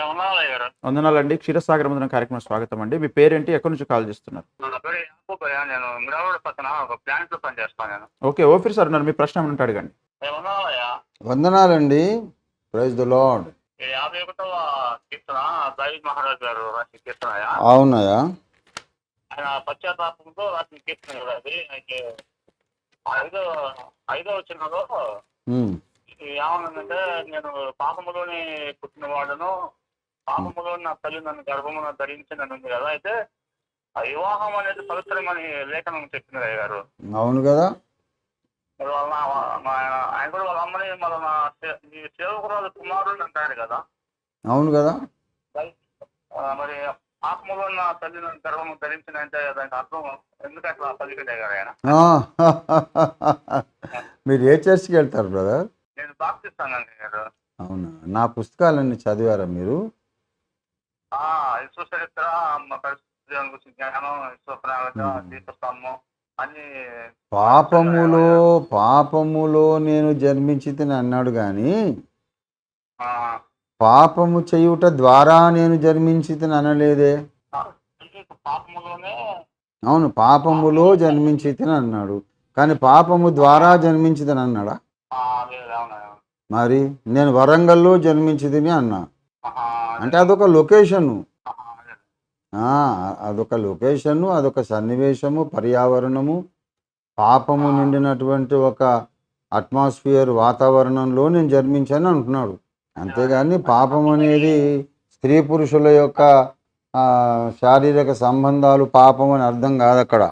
వందనాలండి. క్షీరసాగర మందిరం కార్యక్రమం స్వాగతం అండి. మీ పేరేంటి? ఎక్కడి నుంచి కాల్ చేస్తున్నారు? నా పేరు యాకూబ్ అయ్యా. నేను మిరావూడ పక్కన ఒక ప్లాంట్లో పనిచేస్తాను నేను. ఓకే ఓఫీర్ సార్ ఉన్నారు. మీ ప్రశ్న ఏమంటే అడగండి. వందనాలండి. ప్రైజ్ ద లార్డ్ ఈ యాభై ఒకటవ కీర్తన దావిద్ మహారాజ్ గారు రాసిన కీర్తన అయ్యా? అవునయ్యా. ఆయన పశ్చాత్తాపంతో రాసిన కీర్తన కదా అది. ఐదో ఐదో వచ్చినలో ఏమన్నదంటే నేను పాపములోని పుట్టిన వాడును పాపములో నా తల్లి నన్ను గర్భమున ధరించినని ఉంది కదా. అయితే ఆ వివాహం అనేది పవిత్రమని లేఖనం చెప్పింది అయ్య గారు. అవును కదా? మరి వాళ్ళ ఆయన- కూడా వాళ్ళ అమ్మని మన ఈ సేవకురాలు కుమారుడు అంటాడు కదా. అవును కదా? మరి పాపములో నా తల్లి నన్ను గర్భము ధరించిన అంటే దానికి అర్థం ఎందుకు అట్లా పలికిండే గారు ఆయన? మీరు ఏ చర్చికి వెళ్తారు బ్రదర్? నేను బాప్తిస్తానండి గారు. అవునా? నా పుస్తకాలన్నీ చదివారా మీరు? విశ్వ చరిత్ర మా పరిస్థితి గురించి జ్ఞానం విశ్వ ప్రణాళిక అన్ని పాపములో పాపములో నేను జన్మించితిని అన్నాడు కానీ ఆ, పాపము చేయుట ద్వారా నేను జన్మించితిని అనలేదే. అవును పాపములో జన్మించితిని అన్నాడు. కానీ పాపము ద్వారా జన్మించితిని అన్నాడా? మరి నేను వరంగల్లో జన్మించితిని అన్నా. అంటే అదొక లొకేషను. అదొక లొకేషను అదొక సన్నివేశము పర్యావరణము పాపము నిండినటువంటి ఒక అట్మాస్ఫియర్ వాతావరణంలో నేను జన్మించాను అంటున్నాడు. అంతేగాని పాపం అనేది స్త్రీ పురుషుల యొక్క శారీరక సంబంధాలు పాపం అని అర్థం కాదు అక్కడ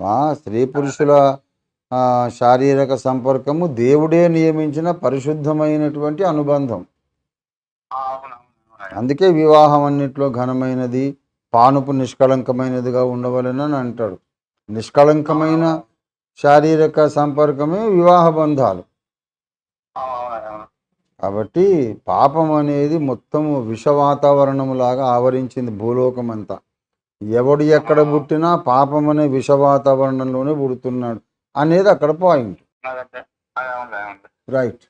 వా స్త్రీ పురుషుల శారీరక సంపర్కము దేవుడే నియమించిన పరిశుద్ధమైనటువంటి అనుబంధం. అందుకే వివాహం అన్నిట్లో ఘనమైనది పానుపు నిష్కళంకమైనదిగా ఉండవలెనని అంటాడు. నిష్కళంకమైన శారీరక సంపర్కమే వివాహ బంధాలు. కాబట్టి పాపం అనేది మొత్తము విష వాతావరణములాగా ఆవరించింది భూలోకం అంతా ఎవడు ఎక్కడ పుట్టినా పాపం అనే విష వాతావరణంలోనే పుడుతున్నాడు. అనేది అక్కడ పాయింట్. రైట్